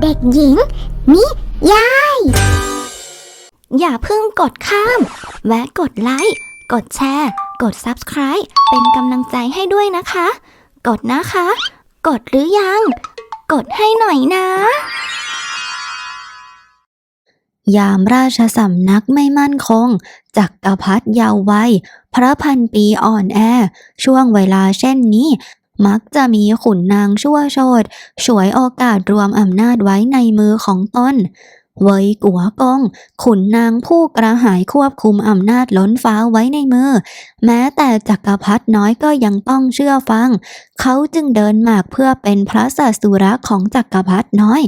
เด็กหญิง นิยาย อย่าเพิ่งกดข้าม แวะกดไลค์ กดแชร์ กด Subscribe เป็นกำลังใจให้ด้วยนะคะ กดนะคะ กดหรือยัง กดให้หน่อยนะ ยามราชสำนักไม่มั่นคง จักรพรรดิยาววัย พระพันปีอ่อนแอ ช่วงเวลาเช่นนี้ มักจะมีขุนนางชั่วโชดฉวยโอกาสรวมอำนาจไว้ในมือของตน เวยกัวกง ขุนนางผู้กระหายควบคุมอำนาจล้นฟ้าไว้ในมือ แม้แต่จักรพรรดิน้อยก็ยังต้องเชื่อฟัง เขาจึงเดินหมากเพื่อเป็นพระศาสุระของจักรพรรดิน้อย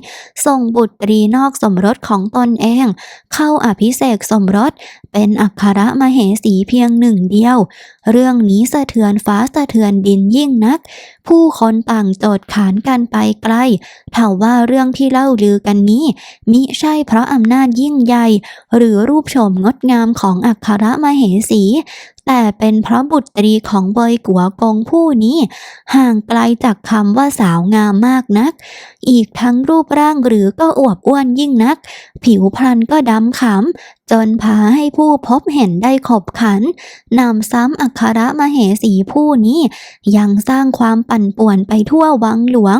ส่งบุตรีนอกสมรสของตนเอง เข้าอภิเษกสมรส เป็นอัครมเหสีเพียงหนึ่งเดียว เรื่องนี้สะเทือนฟ้าสะเทือนดินยิ่งนัก ผู้คนต่างโจทย์ขานกันไปไกลเท่าว่าเรื่องที่เล่าลือกันนี้ มิใช่เพราะอำนาจยิ่งใหญ่ หรือรูปโฉมงดงามของอัครมเหสี แต่เป็นเพราะบุตรีของเบยกัวกงผู้นี้ ห่างไกลจากคำว่าสาวงามมากนัก อีกทั้งรูปร่างหรือก็อวบอ้วนยิ่งนัก ผิวพรรณก็ดำขำจนพาให้ผู้พบเห็นได้ขบขันนำซ้ำอัครมเหสีผู้นี้ ยังสร้างความปั่นป่วนไปทั่ววังหลวง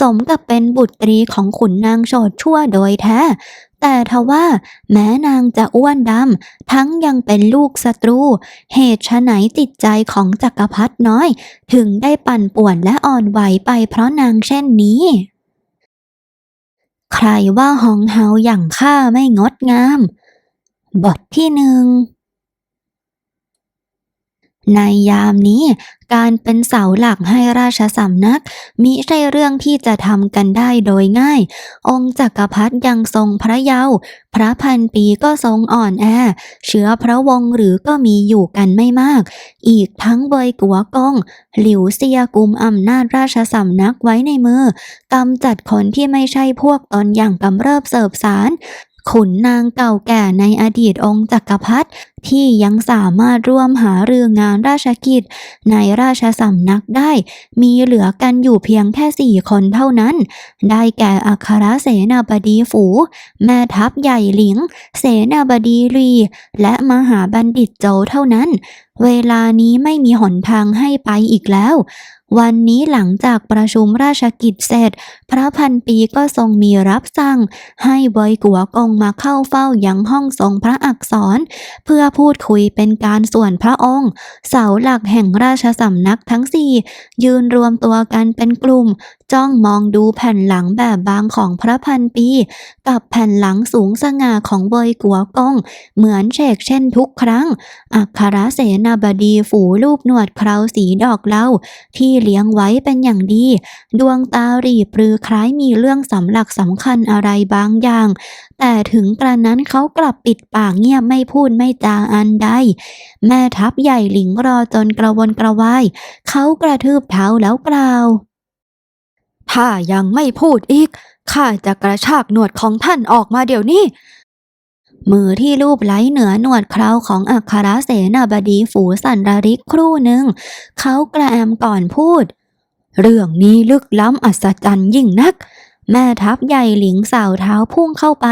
สมกับเป็นบุตรีของขุนนางโฉดชั่วโดยแท้ แต่ทว่าแม้นางจะอ้วนดำ ทั้งยังเป็นลูกศัตรู เหตุไหนจิตใจของจักรพรรดิน้อย ถึงได้ปั่นป่วนและอ่อนไหวไปเพราะนางเช่นนี้ ใครว่าหองเฮาอย่างข้าไม่งดงาม บทที่หนึ่ง ในยามนี้ การเป็นเสาหลักให้ราชสำนัก มิใช่เรื่องที่จะทำกันได้โดยง่าย องค์จักรพรรดิยังทรงพระเยาว์พระพันปีก็ทรงอ่อนแอ เชื้อพระวงศ์หรือก็มีอยู่กันไม่มาก อีกทั้งเบยกัวกง หลิวเซียกุมอำนาจราชสำนักไว้ในมือกำจัดคนที่ไม่ใช่พวกตนอย่างกำเริบเสบสาร ขุนนางเก่าแก่ในอดีตองค์จักรพรรดิที่ยังสามารถร่วมหาเรืองานราชกิจ ในราชสำนักได้ มีเหลือกันอยู่เพียงแค่สี่คนเท่านั้น ได้แก่อัครเสนาบดีฝู แม่ทัพใหญ่หลิง เสนาบดีรี และมหาบัณฑิตโจเท่านั้น เวลานี้ไม่มีหนทางให้ไปอีกแล้ววันนี้หลังจากประชุมราชกิจเสร็จพระพันปีก็ทรงมีรับสั่ง ให้เบยกัวกงมาเข้าเฝ้ายังห้องทรงพระอักษร เพื่อพูดคุยเป็นการส่วนพระองค์ เสาหลักแห่งราชสำนักทั้งสี่ยืนรวมตัวกันเป็นกลุ่ม จ้องมองดูแผ่นหลังแบบบางของพระพันปี กับแผ่นหลังสูงสง่าของเบยกัวกง เหมือนเชกเช่นทุกครั้ง อัครเสนาบดีฝูรูปหนวดเคราสีดอกเล้าที่เลี้ยงไว้เป็นอย่างดี ดวงตาหรีปรือคล้ายมีเรื่องสำหลักสำคัญอะไรบางอย่าง แต่ถึงกระนั้นเขากลับปิดปากเงียบไม่พูดไม่จาอันใด แม่ทัพใหญ่หลิงรอจนกระวนกระวายเขากระทืบเท้าแล้วกล่าว ถ้ายังไม่พูดอีกข้าจะกระชากหนวดของท่านออกมาเดี๋ยวนี้มือที่ลูบไหลเหนือหนวดเคราของอัครเสนาบดีฝูสันดาริกครู่หนึ่ง เขากระแอมก่อนพูด เรื่องนี้ลึกล้ำอัศจรรย์ยิ่งนัก แม่ทัพใหญ่หลิงสาวเท้าพุ่งเข้าไป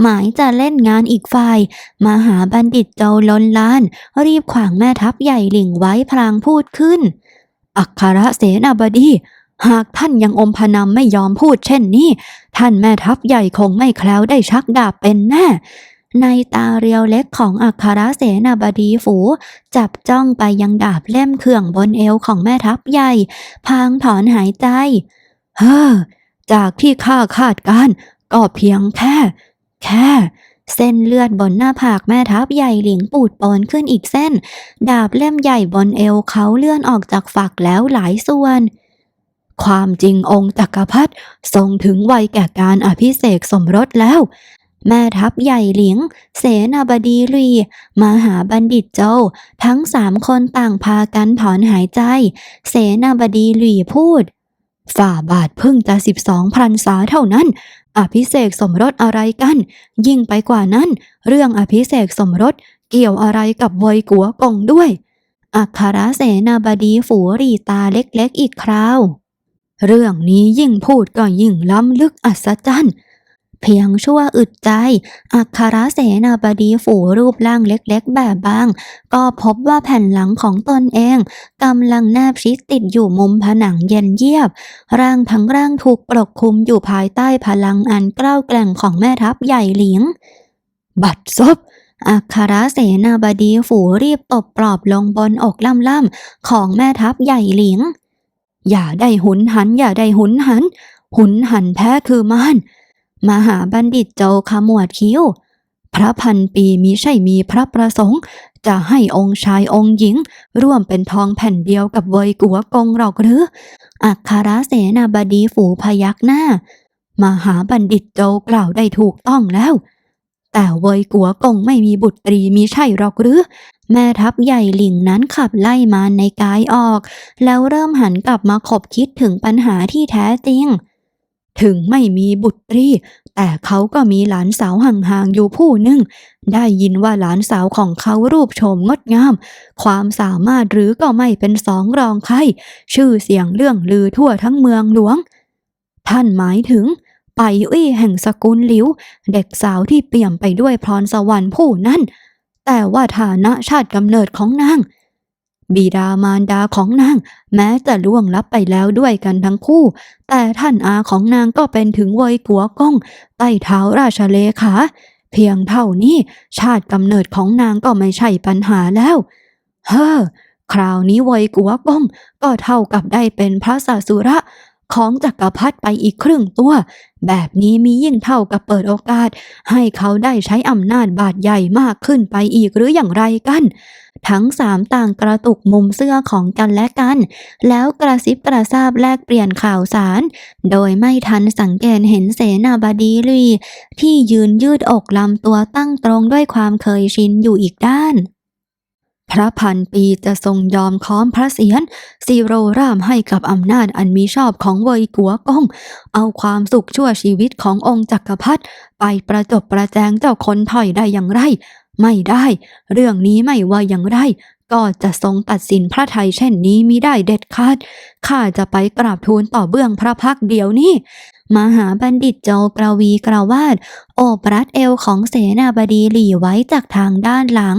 หมายจะเล่นงานอีกฝ่าย มหาบัณฑิตเจ้าล้นลาน รีบขวางแม่ทัพใหญ่หลิงไว้พลางพูดขึ้น อัครเสนาบดีหากท่านยังอมพนำไม่ยอมพูดเช่นนี้ ท่านแม่ทัพใหญ่คงไม่แคล้วได้ชักดาบเป็นแน่ ในตาเรียวเล็กของอัครเสนาบดีฝู จับจ้องไปยังดาบเล่มเขื่องบนเอวของแม่ทัพใหญ่ พางถอนหายใจ เฮ้อ จากที่ข้าคาดการก็เพียงแค่ แค่เส้นเลือดบนหน้าผากแม่ทัพใหญ่หลิงปูดโปนขึ้นอีกเส้น ดาบเล่มใหญ่บนเอวเขาเลื่อนออกจากฝักแล้วหลายส่วน ความจริงองค์จักรพรรดิทรงถึงวัยแก่การอภิเษกสมรสแล้ว แม่ทัพใหญ่หลิง เสนาบดีรีมหาบัณฑิตโจวทั้งสามคนต่างพากันถอนหายใจ เสนาบดีหลีพูด ฝ่าบาทเพิ่งจะสิบสองพรรษาเท่านั้น อภิเษกสมรสอะไรกัน ยิ่งไปกว่านั้น เรื่องอภิเษกสมรสเกี่ยวอะไรกับเวยกัวกงด้วย อัครเสนาบดีฝูรีตาเล็กๆอีกคราว เรื่องนี้ยิ่งพูดก็ยิ่งล้ำลึกอัศจรรย์ เพียงชั่วอึดใจ อัครเสนาบดีฝูรูปร่างเล็กๆ แบบบาง ก็พบว่าแผ่นหลังของตนเองกำลังแนบชิดติดอยู่มุมผนังเย็นเยียบ ร่างทั้งร่างถูกปกคลุมอยู่ภายใต้พลังอันกล้าวแกร่งของแม่ทัพใหญ่หลิง บัดซบอัครเสนาบดีฝูรีบตบปลอบลงบนอกล่ำๆของแม่ทัพใหญ่หลิง อย่าได้หุนหัน อย่าได้หุนหัน หุนหันแท้คือมาน มหาบัณฑิตโจขมวดคิ้ว พระพันปีมิใช่มีพระประสงค์ จะให้องค์ชายองค์หญิง ร่วมเป็นทองแผ่นเดียวกับเวยกัวกงหรอกหรือ อัครเสนาบดีฝูพยักหน้า มหาบัณฑิตโจกล่าวได้ถูกต้องแล้ว แต่เวยกัวกงไม่มีบุตรีมีใช่หรอกหรือ แม่ทัพใหญ่หลิงนั้นขับไล่มาในกายออก แล้วเริ่มหันกลับมาขบคิดถึงปัญหาที่แท้จริง ถึงไม่มีบุตรี แต่เขาก็มีหลานสาวห่างๆอยู่ผู้หนึ่ง ได้ยินว่าหลานสาวของเขารูปโฉมงดงาม ความสามารถหรือก็ไม่เป็นสองรองใคร ชื่อเสียงเรื่องลือทั่วทั้งเมืองหลวง ท่านหมายถึงไปอี้แห่งสกุลหลิว เด็กสาวที่เปี่ยมไปด้วยพรสวรรค์ผู้นั้น แต่ว่าฐานะชาติกำเนิดของนาง บิดามารดาของนาง แม้จะล่วงลับไปแล้วด้วยกันทั้งคู่ แต่ท่านอาของนางก็เป็นถึงเวยกัวก้องใต้เท้าราชเลขา เพียงเท่านี้ ชาติกำเนิดของนางก็ไม่ใช่ปัญหาแล้ว เฮ้อคราวนี้เวยกัวก้องก็เท่ากับได้เป็นพระศาสุระ ของจักรพรรดิไปอีกครึ่งตัว แบบนี้มียิ่งเท่ากับเปิดโอกาส ให้เขาได้ใช้อำนาจบาดใหญ่มากขึ้นไปอีกหรืออย่างไรกัน ทั้งสามต่างกระตุกมุมเสื้อของกันและกัน แล้วกระซิบกระซาบแลกเปลี่ยนข่าวสาร โดยไม่ทันสังเกตเห็นเสนาบดีลุยที่ยืนยืดอกลำตัวตั้งตรงด้วยความเคยชินอยู่อีกด้าน พระพันปีจะทรงยอมค้อมพระเศียรซีโรรามให้กับอำนาจอันมีชอบของเวยกัวก้อง เอาความสุขชั่วชีวิตขององค์จักรพรรดิไปประจบประแจงเจ้าคนถอยได้อย่างไร ไม่ได้ เรื่องนี้ไม่ว่าอย่างไร ก็จะทรงตัดสินพระไทยเช่นนี้มิได้เด็ดขาดข้าจะไปกราบทูลต่อเบื้องพระพักเดี๋ยวนี้มหาบัณฑิตโจกระวีกระวาดโอบรัดเอวของเสนาบดีหลี่ไว้จากทางด้านหลัง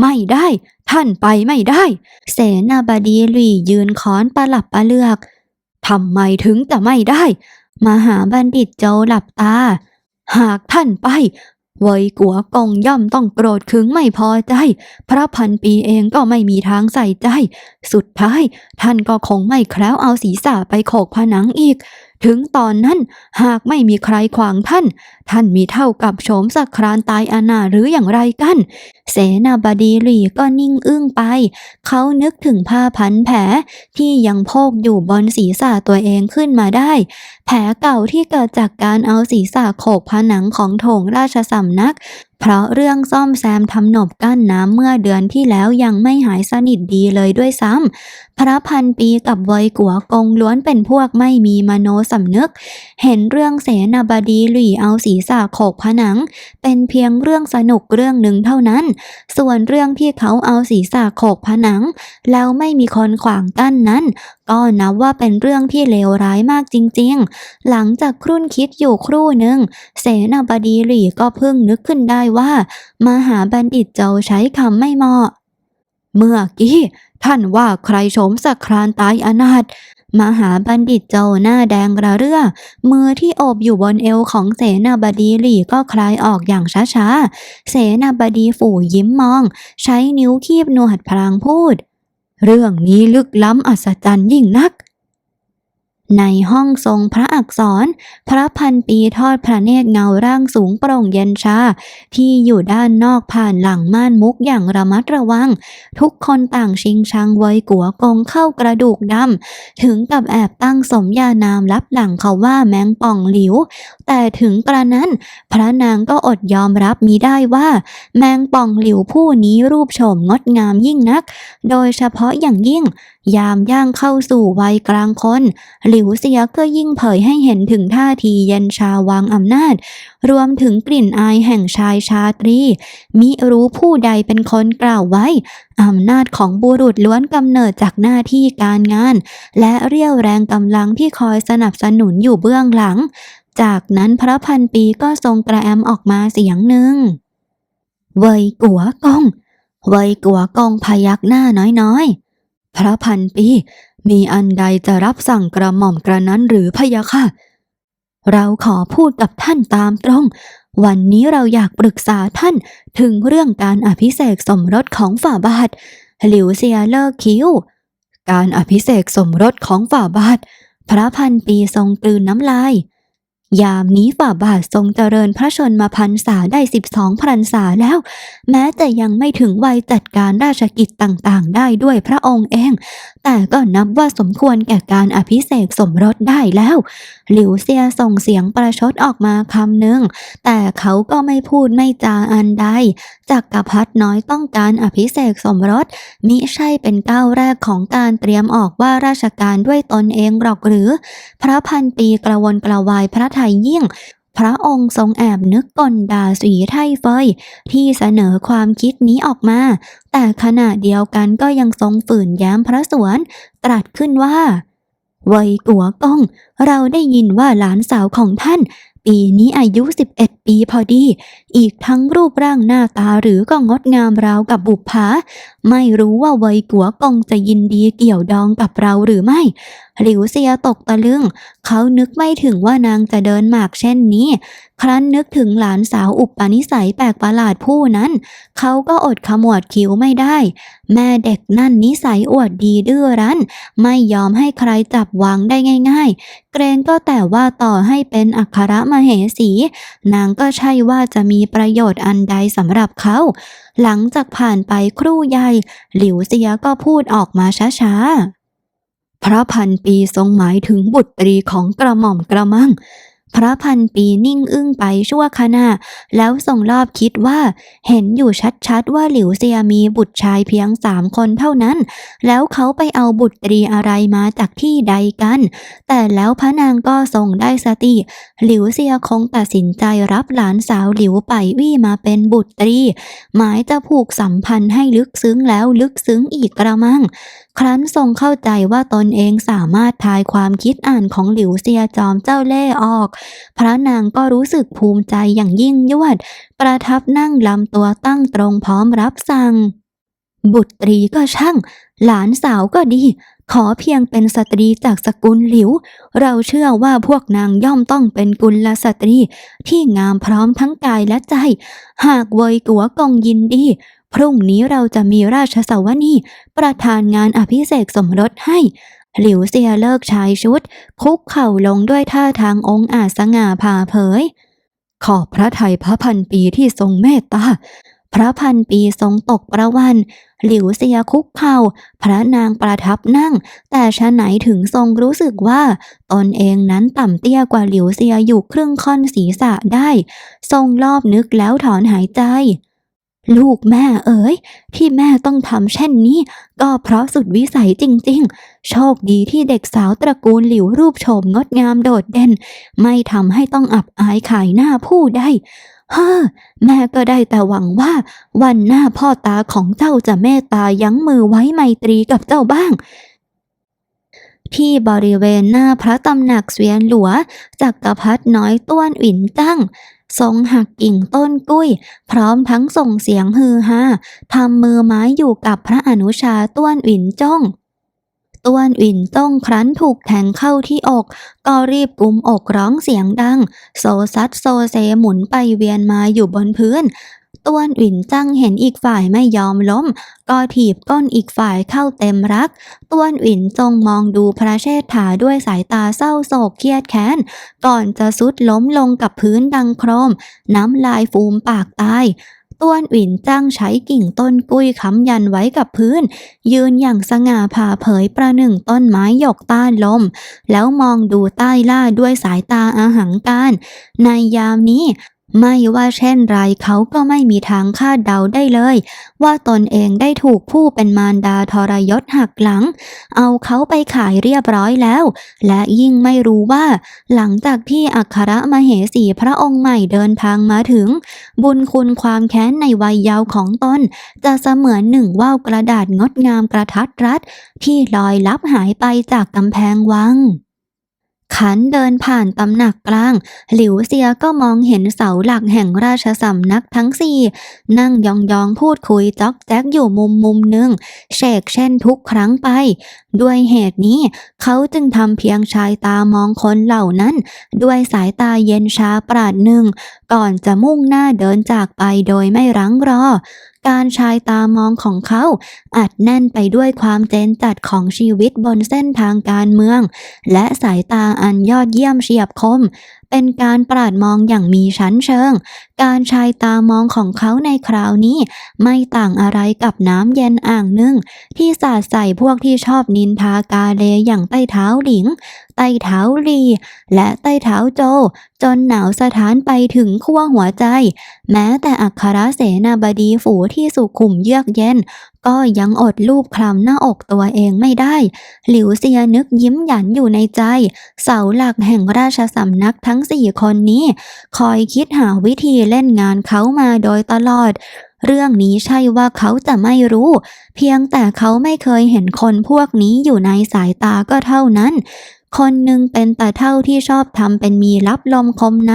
ไม่ได้ ท่านไปไม่ได้ เสนาบดีหลี่ยืนค้อนประหลับประเลือกทำไมถึงจะไม่ได้ มหาบัณฑิตโจหลับตา หากท่านไป เวยกัวกงย่อมต้องโกรธขึงไม่พอใจ พระพันปีเองก็ไม่มีทางใส่ใจ สุดท้าย ท่านก็คงไม่แคล้วเอาศีรษะไปโขกผนังอีกถึงตอนนั้นหากไม่มีใครขวางท่าน ท่านมีเท่ากับโฉมสักครานตายอนาหรืออย่างไรกัน เสนาบดีหลี่ก็นิ่งอึ้งไป เขานึกถึงผ้าพันแผลที่ยังโพกอยู่บนศีรษะตัวเองขึ้นมาได้ แผลเก่าที่เกิดจากการเอาศีรษะโขกผนังของโถงราชสำนักเพราะเรื่องซ่อมแซมทำหนบกั้นน้ำเมื่อเดือนที่แล้วยังไม่หายสนิทดีเลยด้วยซ้ำพระพันปีกับเวยกัวกงล้วนเป็นพวกไม่มีมโนสำนึก เห็นเรื่องเสนาบดีหลี่เอาศีรษะโขกผนัง เป็นเพียงเรื่องสนุกเรื่องหนึ่งเท่านั้น ส่วนเรื่องที่เขาเอาศีรษะโขกผนัง แล้วไม่มีคนขวางกั้นนั้น ก็นับว่าเป็นเรื่องที่เลวร้ายมากจริง ๆ หลังจากครุ่นคิดอยู่ครู่หนึ่งเสนาบดีหลี่ก็เพิ่งนึกขึ้นได้ว่า มหาบัณฑิตเจ้าใช้คำไม่เหมาะ เมื่อกี้ท่านว่าใครโฉมสักครานตายอนาถมหาบัณฑิตเจ้าหน้าแดงระเรื่อ มือที่โอบอยู่บนเอวของเสนาบดีหลี่ก็คลายออกอย่างช้าๆ เสนาบดีฝูยิ้มมอง ใช้นิ้วคีบหนวดพลางพูด เรื่องนี้ลึกล้ำอัศจรรย์ยิ่งนัก ในห้องทรงพระอักษร พระพันปีทอดพระเนตรเงาร่างสูงโปร่งเย็นชา ที่อยู่ด้านนอกผ่านหลังม่านมุกอย่างระมัดระวัง ทุกคนต่างชิงชังไว้กัวกงเข้ากระดูกดำถึงกับแอบตั้งสมญานามรับหลังเขาว่าแมงป่องหลิว แต่ถึงกระนั้น พระนางก็อดยอมรับมิได้ว่า แมงป่องหลิวผู้นี้รูปโฉมงดงามยิ่งนัก โดยเฉพาะอย่างยิ่ง ยามย่างเข้าสู่วัยกลางคน หลิวเสียก็ยิ่งเผยให้เห็นถึงท่าทีเย็นชาวางอำนาจ รวมถึงกลิ่นอายแห่งชายชาตรี มิรู้ผู้ใดเป็นคนกล่าวไว้ อำนาจของบุรุษล้วนกำเนิดจากหน้าที่การงาน และเรี่ยวแรงกำลังที่คอยสนับสนุนอยู่เบื้องหลัง จากนั้นพระพันปีก็ทรงกระแอมออกมาเสียงหนึ่ง เวยกัวกองเวยกัวกองพยักหน้าน้อยๆ พระพันปี มีอันใดจะรับสั่งกระหม่อมกระนั้นหรือพะยะค่ะ เราขอพูดกับท่านตามตรง วันนี้เราอยากปรึกษาท่านถึงเรื่องการอภิเษกสมรสของฝ่าบาทหลิวเซียเลิกคิ้ว การอภิเษกสมรสของฝ่าบาทพระพันปีทรงกลืนน้ำลาย ยามนี้ฝ่าบาททรงเจริญพระชนมาพรรษาได้สิบสองพรรษาแล้ว แม้จะยังไม่ถึงวัยจัดการราชกิจต่างๆ ได้ด้วยพระองค์เอง แต่ก็นับว่าสมควรแก่การอภิเษกสมรสได้แล้ว หลิวเซียส่งเสียงประชดออกมาคำหนึ่ง แต่เขาก็ไม่พูดไม่จาอันใด จักกรพรรดิน้อยต้องการอภิเษกสมรส มิใช่เป็นก้าวแรกของการเตรียมออกว่าราชการด้วยตนเองหรอกหรือ พระพันปีกระวนกระวายพระไทยยิ่ง พระองค์ทรงแอบนึกกลด่าสีไทเฟยที่เสนอความคิดนี้ออกมา แต่ขณะเดียวกันก็ยังทรงฝืนย้ำพระสวน ตรัสขึ้นว่าเวยกัวกง เราได้ยินว่าหลานสาวของท่าน ปีนี้อายุ 11 ปีพอดี อีกทั้งรูปร่างหน้าตาหรือก็งดงามราวกับบุปผาไม่รู้ว่าเวยกัวกงจะยินดีเกี่ยวดองกับเราหรือไม่ หลิวเซียตกตะลึง เขานึกไม่ถึงว่านางจะเดินหมากเช่นนี้ ครั้นนึกถึงหลานสาวอุปนิสัยแปลกประหลาดผู้นั้น เขาก็อดขมวดคิ้วไม่ได้ แม่เด็กนั่นนิสัยอวดดีดื้อรั้น ไม่ยอมให้ใครจับวางได้ง่าย ๆ เกรงก็แต่ว่าต่อให้เป็นอัครมเหสี นางก็ใช่ว่าจะมีประโยชน์อันใดสำหรับเขา หลังจากผ่านไปครู่ใหญ่ หลิวเซียก็พูดออกมาช้าๆพระพันปีทรงหมายถึงบุตรีของกระหม่อมกระมัง พระพันปีนิ่งอึ้งไปชั่วขณะ แล้วทรงรอบคิดว่า เห็นอยู่ชัดๆว่าหลิวเซียมีบุตรชายเพียงสามคนเท่านั้น แล้วเขาไปเอาบุตรีอะไรมาจากที่ใดกัน แต่แล้วพระนางก็ทรงได้สติ หลิวเซียคงตัดสินใจรับหลานสาวหลิวไปวี่มาเป็นบุตรี หมายจะผูกสัมพันธ์ให้ลึกซึ้งแล้วลึกซึ้งอีกกระมังครั้นทรงเข้าใจว่าตนเองสามารถทายความคิดอ่านของหลิวเซียจอมเจ้าเล่ห์ออก พระนางก็รู้สึกภูมิใจอย่างยิ่งยวด ประทับนั่งลำตัวตั้งตรงพร้อมรับสั่ง บุตรีก็ช่าง หลานสาวก็ดี ขอเพียงเป็นสตรีจากสกุลหลิว เราเชื่อว่าพวกนางย่อมต้องเป็นกุลสตรีที่งามพร้อมทั้งกายและใจ หากเวยกัวกองยินดี พรุ่งนี้เราจะมีราชสวนีประธานงานอภิเษกสมรสให้ หลิวเซียเลิกชายชุด คุกเข่าลงด้วยท่าทางองค์อาจสง่าผ่าเผย ขอบพระไทยพระพันปีที่ทรงเมตตา พระพันปีทรงตกประวัน หลิวเซียคุกเข่า พระนางประทับนั่ง แต่ชะไหนถึงทรงรู้สึกว่า ตนเองนั้นต่ำเตี้ยกว่าหลิวเซียอยู่ครึ่งค่อนศีรษะได้ ทรงรอบนึกแล้วถอนหายใจ ลูกแม่เอ๋ย ที่แม่ต้องทำเช่นนี้ ก็เพราะสุดวิสัยจริง ๆ โชคดีที่เด็กสาวตระกูลหลิวรูปโฉมงดงามโดดเด่น ไม่ทำให้ต้องอับอายขายหน้าผู้ใดเฮ้อแม่ก็ได้แต่หวังว่า วันหน้าพ่อตาของเจ้าจะเมตตายั้งมือไว้ไมตรีกับเจ้าบ้างที่บริเวณหน้าพระตำหนักเสวียนหลัวจักรพรรดิน้อยต้วนอินตั้ง ทรงหักกิ่งต้นกุ้ย พร้อมทั้งส่งเสียงฮือฮาทำมือไม้อยู่กับพระอนุชาต้วนอินจ้องต้วนอินจ้องครั้นถูกแทงเข้าที่อก ก็รีบกุมอกร้องเสียงดัง โซซัดโซเซหมุนไปเวียนมาอยู่บนพื้น ต้วนอินจังเห็นอีกฝ่ายไม่ยอมล้ม ก็ถีบก้นอีกฝ่ายเข้าเต็มรัก ต้วนอินจงมองดูพระเชษฐาด้วยสายตาเศร้าโศกเครียดแค้น ก่อนจะสุดล้มลงกับพื้นดังโครม น้ำลายฟูมปากตายต้วนอินจ้างใช้กิ่งต้นกุ้ยค้ำยันไว้กับพื้น ยืนอย่างสง่าผ่าเผยประหนึ่งต้นไม้หยกต้านลม แล้วมองดูใต้ล่าด้วยสายตาอาหังการ ในยามนี้ ไม่ว่าเช่นไรเขาก็ไม่มีทางคาดเดาได้เลย ว่าตนเองได้ถูกผู้เป็นมารดาทรยศหักหลัง เอาเขาไปขายเรียบร้อยแล้ว และยิ่งไม่รู้ว่า หลังจากที่อัครมเหสีพระองค์ใหม่เดินทางมาถึง บุญคุณความแค้นในวัยเยาว์ของตน จะเสมือนหนึ่งว่าวกระดาษงดงามกระทัดรัดที่ลอยลับหายไปจากกำแพงวัง ขันเดินผ่านตำหนักกลาง หลิวเซียก็มองเห็นเสาหลักแห่งราชสำนักทั้งสี่ นั่งยองๆพูดคุยจ๊อกแจ๊กอยู่มุมมุมหนึ่งเชกเช่นทุกครั้งไป ด้วยเหตุนี้ เขาจึงทำเพียงชายตามองคนเหล่านั้น ด้วยสายตาเย็นชาปราดหนึ่ง ก่อนจะมุ่งหน้าเดินจากไปโดยไม่รั้งรอ การชายตามองของเขา อัดแน่นไปด้วยความเจนจัดของชีวิตบนเส้นทางการเมือง และสายตาอันยอดเยี่ยมเฉียบคม เป็นการปราดมองอย่างมีชั้นเชิง การชายตามองของเขาในคราวนี้ ไม่ต่างอะไรกับน้ำเย็นอ่างหนึ่ง ที่สาดใส่พวกที่ชอบนินทากาเลอย่างใต้เท้าหลิง ใต้เท้าลี และใต้เท้าโจ จนหนาวสถานไปถึงขั้วหัวใจ แม้แต่อัครเสนาบดีฝูที่สุขุมเยือกเย็น ก็ยังอดลูบคลำหน้าอกตัวเองไม่ได้ หลิวเซียนึกยิ้มหยันอยู่ในใจ เสาหลักแห่งราชสำนักทั้งสี่คนนี้ คอยคิดหาวิธีเล่นงานเขามาโดยตลอด เรื่องนี้ใช่ว่าเขาจะไม่รู้ เพียงแต่เขาไม่เคยเห็นคนพวกนี้อยู่ในสายตาก็เท่านั้นคนหนึ่งเป็นตาเท่าที่ชอบทำเป็นมีรับลมคมใน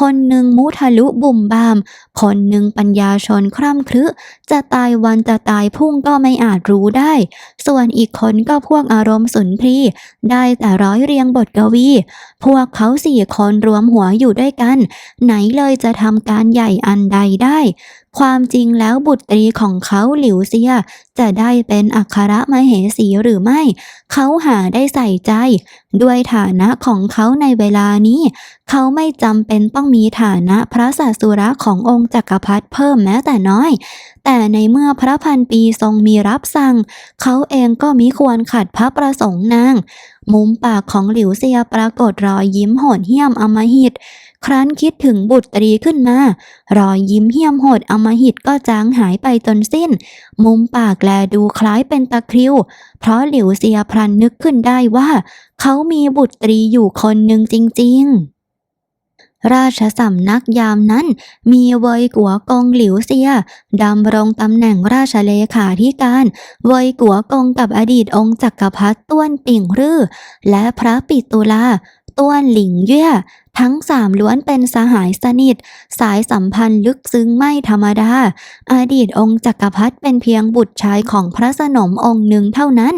คนหนึ่งมุทะลุบุ่มบาม คนหนึ่งปัญญาชนคร่ำครึ จะตายวันจะตายพุ่งก็ไม่อาจรู้ได้ ส่วนอีกคนก็พวกอารมณ์สุนทรี ได้แต่ร้อยเรียงบทกวี พวกเขาสี่คนรวมหัวอยู่ด้วยกัน ไหนเลยจะทำการใหญ่อันใดได้ ความจริงแล้วบุตรีของเขาหลิวเซีย จะได้เป็นอัครมเหสีหรือไม่ เขาหาได้ใส่ใจ ด้วยฐานะของเขาในเวลานี้ เขาไม่จำเป็นต้ององมีฐานะพระศาสุระขององค์จักรพรรดิเพิ่มแม้แต่น้อย แต่ในเมื่อพระพันปีทรงมีรับสั่ง เขาเองก็มิควรขัดพระประสงค์นาง มุมปากของหลิวเซียปรากฏรอยยิ้มโหดเหี้ยมอมหิต ครั้นคิดถึงบุตรีขึ้นมา รอยยิ้มเหี้ยมโหดอมหิตก็จางหายไปจนสิ้น มุมปากแลดูคล้ายเป็นตะคริว เพราะหลิวเซียพลันนึกขึ้นได้ว่า เขามีบุตรีอยู่คนหนึ่งจริง ๆ ราชสำนักยามนั้น มีเวยกัวกงหลิวเซียดำรงตำแหน่งราชเลขาธิการ เวยกัวกงกับอดีตองค์จักรพรรดิต้วนปิ่งรื่อ และพระปิตุลาต้วนหลิงเย่ ทั้งสามล้วนเป็นสหายสนิท สายสัมพันธ์ลึกซึ้งไม่ธรรมดา อดีตองค์จักรพรรดิเป็นเพียงบุตรชายของพระสนมองค์หนึ่งเท่านั้น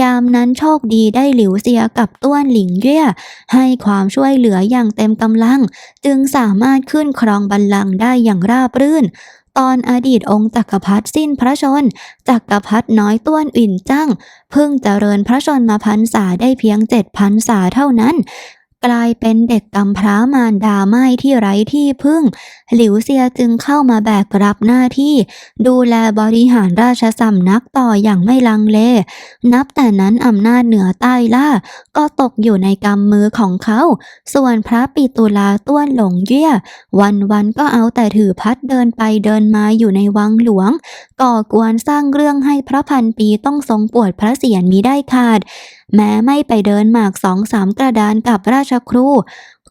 ยามนั้นโชคดีได้หลิวเซียกับต้วนหลิงเย่ให้ความช่วยเหลืออย่างเต็มกำลัง จึงสามารถขึ้นครองบัลลังก์ได้อย่างราบรื่นตอนอดีตองค์จักรพรรดิสิ้นพระชน จักรพรรดิน้อยต้วนอิ่นจั่งเพิ่งเจริญพระชนมาพรรษาได้เพียงเจ็ดพรรษาเท่านั้น กลายเป็นเด็กกำพร้ามารดาไม่ที่ไร้ที่พึ่ง หลิวเซียจึงเข้ามาแบกรับหน้าที่ ดูแลบริหารราชสำนักต่ออย่างไม่ลังเล นับแต่นั้นอำนาจเหนือใต้ล่า ก็ตกอยู่ในกำมือของเขา ส่วนพระปิตุลาต้วนหลงเยี่ย วันวันก็เอาแต่ถือพัดเดินไปเดินมาอยู่ในวังหลวง ก่อกวนสร้างเรื่องให้พระพันปีต้องทรงปวดพระเศียรมิได้ขาดแม้ไม่ไปเดินหมากสองสามกระดานกับราชครู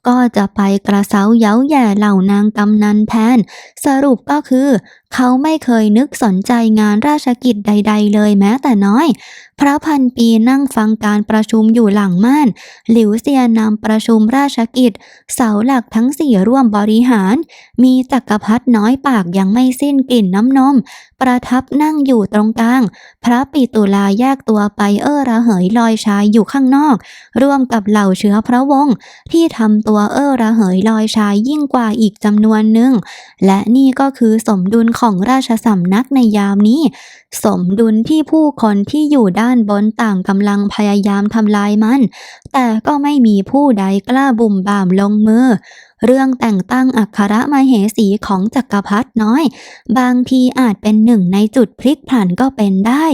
ก็จะไปกระเซาเย้าแย่เหล่านางกำนันแทน สรุปก็คือ เขาไม่เคยนึกสนใจงานราชกิจใด ๆ เลยแม้แต่น้อยพระพันปีนั่งฟังการประชุมอยู่หลังม่าน หลิวเซียนำประชุมราชกิจ เสาหลักทั้งสี่ร่วมบริหาร มีจักรพรรดิน้อยปากยังไม่สิ้นกลิ่นน้ำนม ประทับนั่งอยู่ตรงกลาง พระปิตุลาแยกตัวไปเอ้อระเหยลอยชายอยู่ข้างนอก ร่วมกับเหล่าเชื้อพระวงศ์ที่ทำตัวเอ้อระเหยลอยชายยิ่งกว่าอีกจำนวนหนึ่ง และนี่ก็คือสมดุลของราชสำนักในยามนี้ สมดุลที่ผู้คนที่อยู่ด้านบนต่างกำลังพยายามทำลายมัน แต่ก็ไม่มีผู้ใดกล้าบุ่มบ่ามลงมือ เรื่องแต่งตั้งอัครมเหสีของจักรพรรดิน้อย บางทีอาจเป็นหนึ่งในจุดพลิกผันก็เป็นได้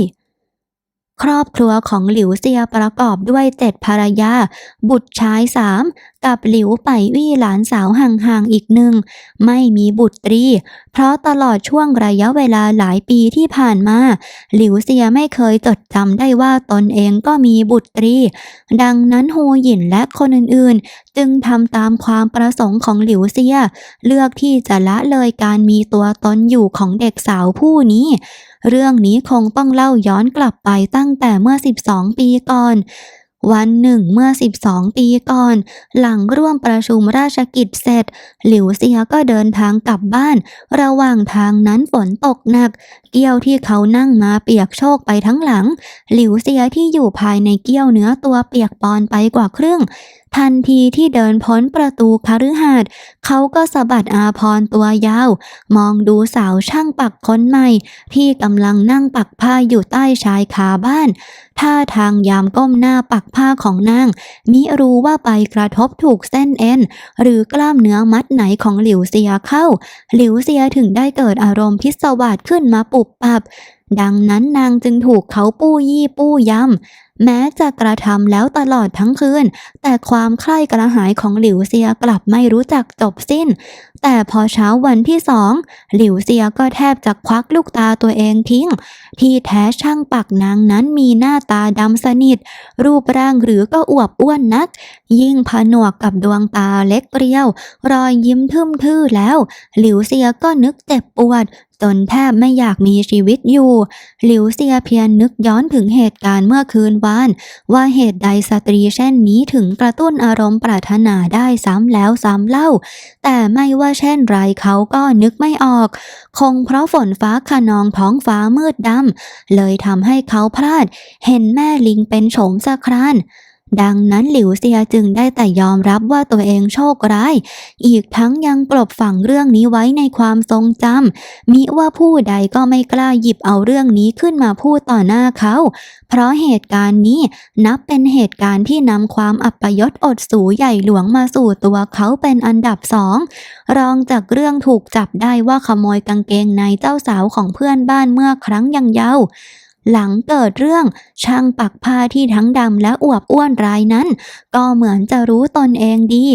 ครอบครัวของหลิวเซียประกอบด้วยเจ็ดภรรยา บุตรชายสามกับหลิวไปวี่หลานสาวห่างๆอีกหนึ่ง ไม่มีบุตรี เพราะตลอดช่วงระยะเวลาหลายปีที่ผ่านมา หลิวเซียไม่เคยจดจำได้ว่าตนเองก็มีบุตรี ดังนั้นโฮหยินและคนอื่นๆ จึงทำตามความประสงค์ของหลิวเซีย เลือกที่จะละเลยการมีตัวตนอยู่ของเด็กสาวผู้นี้เรื่องนี้คงต้องเล่าย้อนกลับไปตั้งแต่เมื่อ 12 ปีก่อน วันหนึ่งเมื่อ 12 ปีก่อน หลังร่วมประชุมราชกิจเสร็จ หลิวเซียก็เดินทางกลับบ้าน ระหว่างทางนั้นฝนตกหนัก เกี้ยวที่เขานั่งมาเปียกโชกไปทั้งหลัง หลิวเซียที่อยู่ภายในเกี้ยวเนื้อตัวเปียกปอนไปกว่าครึ่งทันทีที่เดินพ้นประตูคฤหาสน์เขาก็สะบัดอาพรตัวยาว มองดูสาวช่างปักคนใหม่ ที่กำลังนั่งปักผ้าอยู่ใต้ชายคาบ้านท่าทางยามก้มหน้าปักผ้าของนาง มิรู้ว่าไปกระทบถูกเส้นเอ็น หรือกล้ามเนื้อมัดไหนของหลิวเซียเข้า หลิวเซียถึงได้เกิดอารมณ์พิศวาสขึ้นมาปุบปับ ดังนั้นนางจึงถูกเขาปู้ยี่ปู้ยำแม้จะกระทำแล้วตลอดทั้งคืน แต่ความใคร่กระหายของหลิวเซียกลับไม่รู้จักจบสิ้น แต่พอเช้าวันที่สองหลิวเซียก็แทบจะควักลูกตาตัวเองทิ้ง ที่แท้ช่างปักนางนั้นมีหน้าตาดำสนิท รูปร่างหรือก็อวบอ้วนนัก ยิ่งผนวกกับดวงตาเล็กเรียว รอยยิ้มทึมทื่อแล้ว หลิวเซียก็นึกเจ็บปวดจนแทบไม่อยากมีชีวิตอยู่ หลิวเซียเพียรนึกย้อนถึงเหตุการณ์เมื่อคืนวาน ว่าเหตุใดสตรีเช่นนี้ถึงกระตุ้นอารมณ์ปรารถนาได้ซ้ำแล้วซ้ำเล่า แต่ไม่ว่าเช่นไรเขาก็นึกไม่ออก คงเพราะฝนฟ้าขนองท้องฟ้ามืดดำเลยทำให้เขาพลาด เห็นแม่ลิงเป็นโฉมสะคราน ดังนั้นหลิวเซียจึงได้แต่ยอมรับว่าตัวเองโชคร้าย อีกทั้งยังกลบฝังเรื่องนี้ไว้ในความทรงจำมิว่าผู้ใดก็ไม่กล้าหยิบเอาเรื่องนี้ขึ้นมาพูดต่อหน้าเขา เพราะเหตุการณ์นี้นับเป็นเหตุการณ์ที่นำความอัปยศอดสูใหญ่หลวงมาสู่ตัวเขาเป็นอันดับสองรองจากเรื่องถูกจับได้ว่าขโมยกางเกงในเจ้าสาวของเพื่อนบ้านเมื่อครั้งยังเยาว์ หลังเกิดเรื่องช่างปักผ้าที่ทั้งดำและอวบอ้วนรายนั้น ก็เหมือนจะรู้ตนเองดี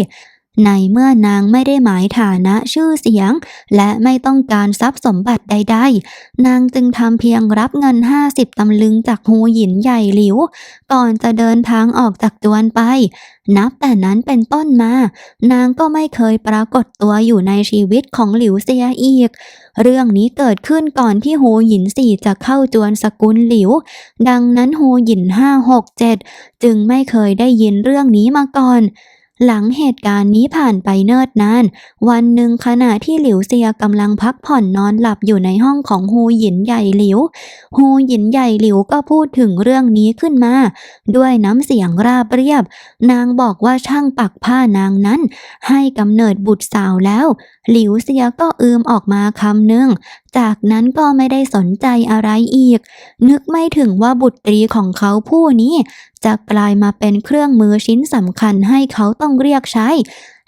ในเมื่อนางไม่ได้หมายฐานะชื่อเสียง และไม่ต้องการทรัพย์สมบัติใด ๆ นางจึงทำเพียงรับเงิน 50ตำลึงจากฮูหยินใหญ่หลิว ก่อนจะเดินทางออกจากจวนไป นับแต่นั้นเป็นต้นมา นางก็ไม่เคยปรากฏตัวอยู่ในชีวิตของหลิวเซียอีก เรื่องนี้เกิดขึ้นก่อนที่โฮหยินสี่จะเข้าจวนสกุลหลิว ดังนั้นโฮหยินห้าหกเจ็ดจึงไม่เคยได้ยินเรื่องนี้มาก่อน หลังเหตุการณ์นี้ผ่านไปเนิ่นนาน วันหนึ่งขณะที่หลิวเซียกำลังพักผ่อนนอนหลับอยู่ในห้องของฮูหยินใหญ่หลิว ฮูหยินใหญ่หลิวก็พูดถึงเรื่องนี้ขึ้นมา ด้วยน้ำเสียงราบเรียบ นางบอกว่าช่างปักผ้านางนั้น ให้กำเนิดบุตรสาวแล้ว หลิวเซียก็อืมออกมาคำหนึ่ง จากนั้นก็ไม่ได้สนใจอะไรอีก นึกไม่ถึงว่าบุตรีของเขาผู้นี้ จะกลายมาเป็นเครื่องมือชิ้นสำคัญให้เขาต้องเรียกใช้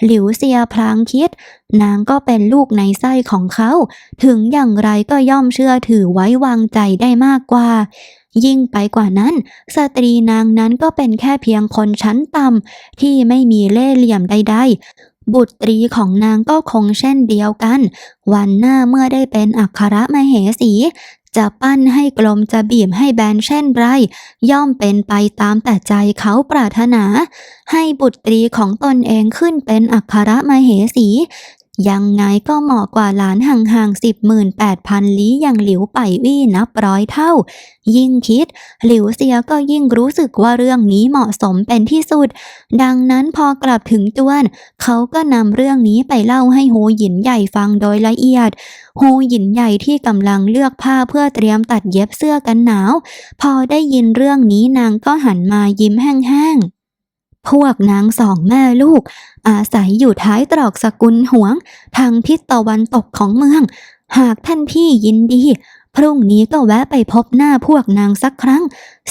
หลิวเซียพลางคิด นางก็เป็นลูกในไส้ของเขา ถึงอย่างไรก็ย่อมเชื่อถือไว้วางใจได้มากกว่ายิ่งไปกว่านั้น สตรีนางนั้นก็เป็นแค่เพียงคนชั้นต่ำที่ไม่มีเล่ห์เหลี่ยมใดๆ บุตรีของนางก็คงเช่นเดียวกัน วันหน้าเมื่อได้เป็นอัครมเหสี จะปั้นให้กลมจะบีบให้แบนเช่นไร ย่อมเป็นไปตามแต่ใจเขาปรารถนา ให้บุตรีของตนเองขึ้นเป็นอัครมเหสี ยังไงก็เหมาะกว่าหลานห่างๆสิบหมื่นแปดพันลี้อย่างหลิวไปวี่นับร้อยเท่า ยิ่งคิด หลิวเซียก็ยิ่งรู้สึกว่าเรื่องนี้เหมาะสมเป็นที่สุด ดังนั้นพอกลับถึงจวน เขาก็นำเรื่องนี้ไปเล่าให้โฮหยินใหญ่ฟังโดยละเอียดโฮหยินใหญ่ที่กำลังเลือกผ้าเพื่อเตรียมตัดเย็บเสื้อกันหนาว พอได้ยินเรื่องนี้นางก็หันมายิ้มแห้งๆ พวกนางสองแม่ลูก อาศัยอยู่ท้ายตรอกสกุลหวง ทางทิศตะวันตกของเมือง หากท่านพี่ยินดี พรุ่งนี้ก็แวะไปพบหน้าพวกนางสักครั้ง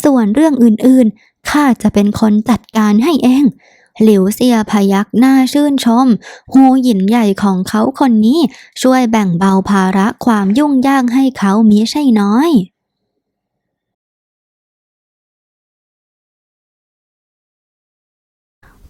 ส่วนเรื่องอื่นๆข้าจะเป็นคนจัดการให้เอง หลิวเซียพยักหน้าชื่นชม หูหยินใหญ่ของเขาคนนี้ช่วยแบ่งเบาภาระความยุ่งยากให้เขามิใช่น้อย